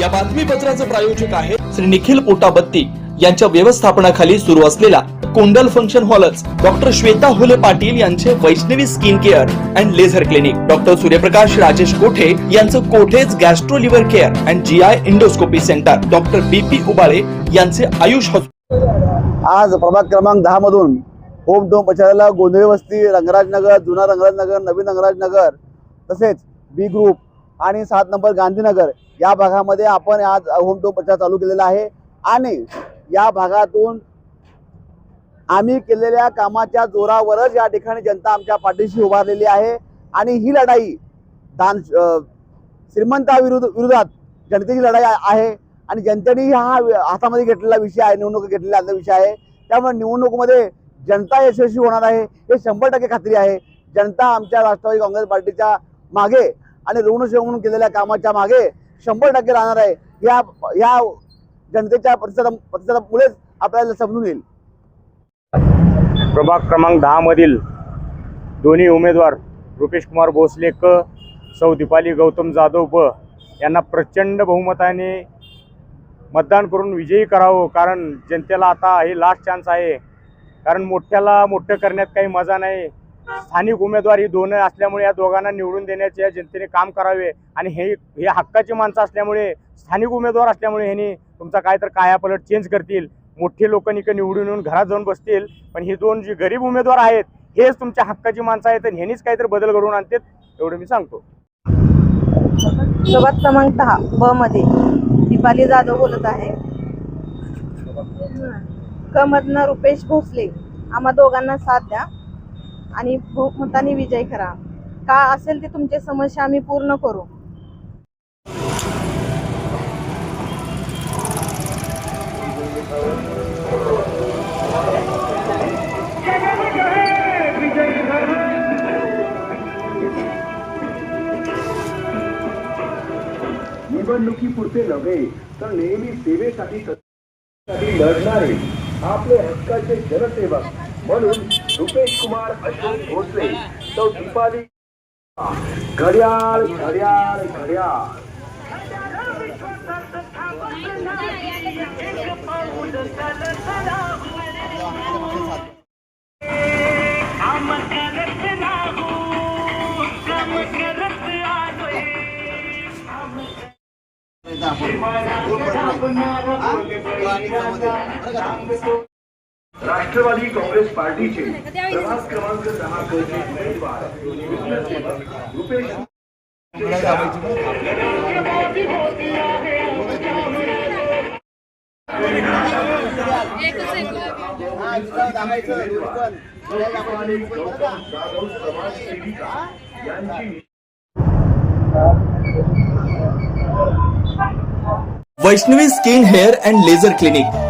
या बातमीपत्राचे प्रायोजक आहे श्री निखिल पोटाबत्ती. यांच्या व्यवस्थापनाखाली सुरू असलेला कोंडल फंक्शन हॉलच डॉक्टर श्वेता हुले पाटील यांचे Vaishnavi skin care and laser clinic. Doctor Suryaprakash Rajesh Kothe यांचं कोठेज gastro liver care and G I endoscopy centre. Doctor B P Ubale यांचे आयुष हॉस्पिटल आज प्रभाग क्रमांक दहा मधून होम डोम प्रचाराला गोंधळी वस्ती रंगराजनगर जुना रंगराजनगर नवीन रंगराजनगर तसेच बी ग्रुप आणि सात नंबर गांधीनगर. या भागामध्ये आपण आज होम टू प्रचार चालू केलेला आहे. आणि या भागातून आम्ही केलेल्या कामाच्या जोरावरच या ठिकाणी जनता आमच्या पाठीशी उभारलेली आहे. आणि ही लढाई दान श्रीमंताविरुद्ध विरोधात जनतेची लढाई आहे. आणि जनतेने हा हातामध्ये घेतलेला विषय आहे निवडणूक घेतलेला विषय आहे. त्यामुळे निवडणुकीमध्ये जनता यशस्वी होणार आहे हे शंभर टक्के खात्री आहे. जनता आमच्या राष्ट्रवादी काँग्रेस पार्टीच्या मागे आणि रुग्णसेवा म्हणून केलेल्या कामाच्या मागे शंभर टक्के राहणार आहे. या या जनतेच्या प्रतिसादा प्रतिसादामुळेच आपल्याला समजून येईल. प्रभाग क्रमांक दहामधील दोन्ही उमेदवार रुपेश कुमार भोसले क सौ दीपाली गौतम जाधव ब यांना प्रचंड बहुमताने मतदान करून विजयी करावं कारण जनतेला आता हे लास्ट चान्स आहे. कारण मोठ्याला मोठं करण्यात काही मजा नाही. स्थानिक उमेदवार ही दोन असल्यामुळे या दोघांना निवडून देण्याचे या जनतेने काम करावे आणि हे हे हक्काची माणसं असल्यामुळे स्थानिक उमेदवार असल्यामुळे ह्यांनी तुमचा काय तर कायापलट चेंज करतील. मोठे लोक निवडून येऊन घरात जाऊन बसतील. पण ही दोन जी गरीब उमेदवार आहेत हेच तुमच्या हक्काची माणसं आहेत आणि ह्यांनीच काहीतरी बदल घडवून आणतात एवढं मी सांगतो. प्रभाग क्रमांक दहा ब मध्ये. दीपाली जाधव बोलत आहे. क मधनं रुपेश भोसले. आम्हा दोघांना साथ द्या. आणि हो, बहुमताने विजय करा का असेल ते तुमचे समस्या आम्ही पूर्ण करू. निवडणुकीपुरते नव्हे तर नेहमी सेवेसाठी लढणारे आपले हक्काचे जनसेवक म्हणून रुपेश कुमार अशोक भोसले. तो दीपाली. घड्याळ घड्याळ घड्याळ. राष्ट्रवादी काँग्रेस पार्टीचे प्रभाग क्रमांक दहा उमेदवार नगरसेवक रुपेश जाधव समाज सेविका यांची Vaishnavi skin hair and laser clinic.